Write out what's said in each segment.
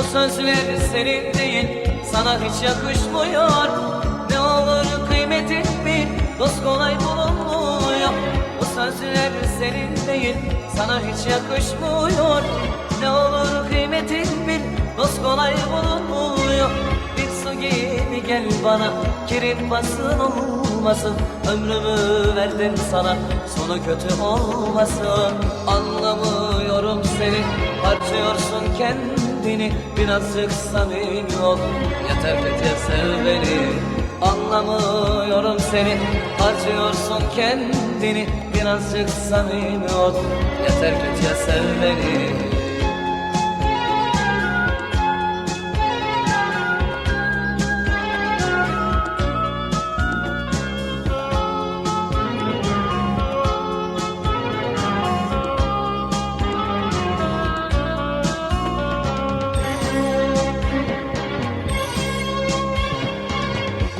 sözler senin değil Sana hiç yakışmıyor. Ne olur kıymetin bil Dost kolay bulunmuyor. Bu sözler senin değil Sana hiç yakışmıyor. Ne olur kıymetin bil Dost kolay bulunmuyor. Bir su gibi gel bana Kirin basın olmasın. Ömrümü verdim sana Sonu kötü olmasın. Anlamıyorum seni Harcıyorsun kendini Birazcık samimi ol Yeter ki sev beni. Anlamıyorum seni. Harcıyorsun kendini Birazcık samimi ol Yeter ki sev beni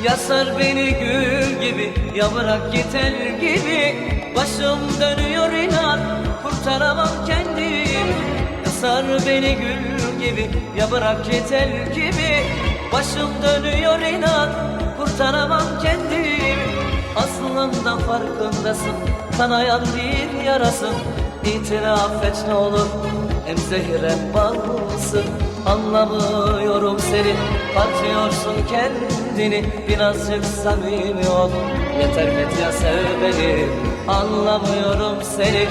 Yasar beni gül gibi Ya bırak el gibi. Başım dönüyor inan Kurtaramam kendimi Yasar beni gül gibi Ya bırak el gibi. Başım dönüyor inan Kurtaramam kendimi Aslında farkındasın Kanayan bir yarasın. İtiraf et ne olur Hem zehir hem balsın Anlamıyorum seni Harcıyorsun kendini Birazcık samimi ol. Yeter et ya sev beni. Anlamıyorum seni.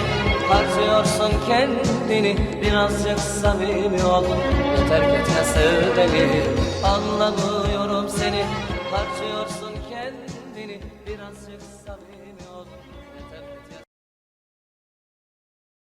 Harcıyorsun kendini Birazcık samimi ol. Yeter et ya sev beni. Anlamıyorum seni. Harcıyorsun kendini Birazcık samimi ol